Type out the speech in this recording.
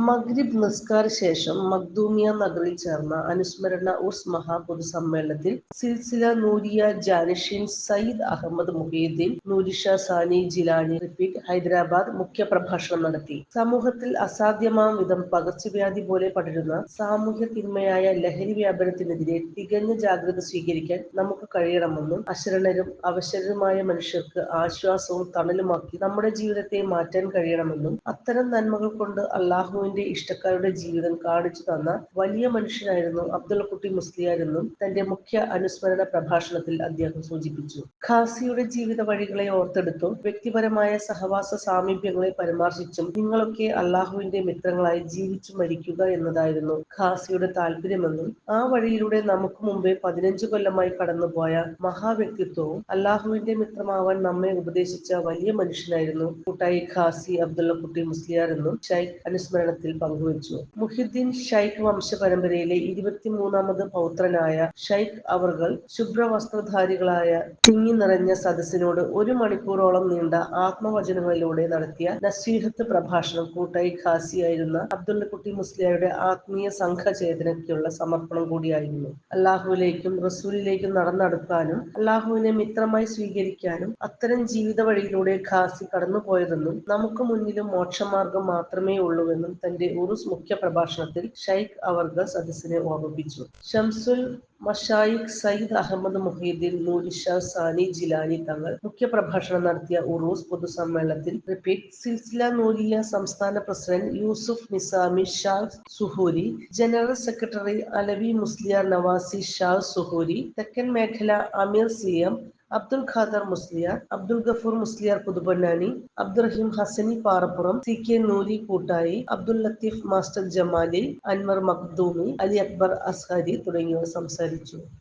മഗ്രിബ് നിസ്കാര ശേഷം മഖ്ദൂമിയ നഗറിൽ ചേർന്ന അനുസ്മരണ ഉർസ് മഹാ പൊതുസമ്മേളനത്തിൽ സിൽസില നൂരിയ ജാനിഷിൻ സയ്യിദ് അഹമ്മദ് മുഹീദ്ദീൻ നൂരിഷ സാനി ജിലാനി റിപ്പീറ്റ് ഹൈദരാബാദ് മുഖ്യ പ്രഭാഷണം നടത്തി. സമൂഹത്തിൽ അസാധ്യമാം വിധം പകർച്ചവ്യാധി പോലെ പടരുന്ന സാമൂഹ്യ തിന്മയായ ലഹരി വ്യാപനത്തിനെതിരെ തികഞ്ഞ ജാഗ്രത സ്വീകരിക്കാൻ നമുക്ക് കഴിയണമെന്നും അശരണരും അവശരരുമായ മനുഷ്യർക്ക് ആശ്വാസവും തണലുമാക്കി നമ്മുടെ ജീവിതത്തെ മാറ്റാൻ കഴിയണമെന്നും അത്തരം നന്മകൾ കൊണ്ട് അള്ളാഹുവിന്റെ ഇഷ്ടക്കാരുടെ ജീവിതം കാണിച്ചു തന്ന വലിയ മനുഷ്യനായിരുന്നു അബ്ദുൾ കുട്ടി മുസ്ലിയാരെന്നും തന്റെ മുഖ്യ അനുസ്മരണ പ്രഭാഷണത്തിൽ അദ്ദേഹം സൂചിപ്പിച്ചു. ഖാസിയുടെ ജീവിത വഴികളെ ഓർത്തെടുത്തും വ്യക്തിപരമായ സഹവാസ സാമീപ്യങ്ങളെ പരാമർശിച്ചും നിങ്ങളൊക്കെ അള്ളാഹുവിന്റെ മിത്രങ്ങളായി ജീവിച്ചു മരിക്കുക എന്നതായിരുന്നു ഖാസിയുടെ താല്പര്യമെന്നും ആ വഴിയിലൂടെ നമുക്ക് മുമ്പേ പതിനഞ്ചു കൊല്ലമായി കടന്നുപോയ മഹാവ്യക്തിത്വവും അള്ളാഹുവിന്റെ മിത്രമാവാൻ നമ്മെ ഉപദേശിച്ച വലിയ മനുഷ്യനായിരുന്നു കൂട്ടായി ഖാസി അബ്ദുള്ള കുട്ടി മുസ്ലിയാർ എന്നും ഷൈഖ് അനുസ്മരണത്തിൽ പങ്കുവച്ചു. മുഹിദ്ദീൻ ഷൈഖ് വംശപരമ്പരയിലെ ഇരുപത്തിമൂന്നാമത് പൗത്രനായ ഷൈഖ് അവർകൾ ശുഭ്രവസ്ത്രധാരികളായ തിങ്ങി നിറഞ്ഞ സദസ്സിനോട് ഒരു മണിക്കൂറോളം നീണ്ട ആത്മവചനങ്ങളിലൂടെ നടത്തിയ നസീഹത്ത് പ്രഭാഷണം കൂട്ടായി ഖാസിയായിരുന്ന അബ്ദുള്ളക്കുട്ടി മുസ്ലിയായുടെ ആത്മീയ സംഘചേതനയ്ക്കുള്ള സമർപ്പണം കൂടിയായിരുന്നു. അള്ളാഹുവിലേക്കും റസൂലിലേക്കും നടന്നെടുക്കാനും അള്ളാഹുവിനെ മിത്രമായി സ്വീകരിക്കാനും അത്തരം ജീവിത വഴിയിലൂടെ ഖാസി കടന്നുപോയതെന്നും നമുക്ക് മുന്നിലും മോക്ഷമാർഗം മാത്രമേ ഉള്ളൂവെന്നും തന്റെ ഉറുസ് മുഖ്യ പ്രഭാഷണത്തിൽ ഷൈഖ് അവർഗ സദസ്സിനെ ഓർമ്മിപ്പിച്ചു. ഷംസുൽ മഷായിഖ് സയ്യിദ് അഹമ്മദ് മുഹീദ്ദീൻ നൂരിഷ സാനി ജിലാനി തങ്ങൾ മുഖ്യ പ്രഭാഷണം നടത്തിയ ഉറൂസ് പൊതുസമ്മേളനത്തിൽ റിപ്പീറ്റ്. സിൽസില നൂരിയ സംസ്ഥാന president Yusuf Nizami Shah Suhoori general secretary Alavi Musliya Navasi Shah Suhoori തെക്കൻ മേഖല അമീർ C M Abdul Khader Musliyar Abdul Gafoor Musliyar Puthuponnani Abdurahim Hasani Parappuram C K Noori Koottayi Abdul Latheef master Jamali Anwar Makhdoomi Ali Akbar Azhari തുടങ്ങിയവർ സംസാരിച്ചു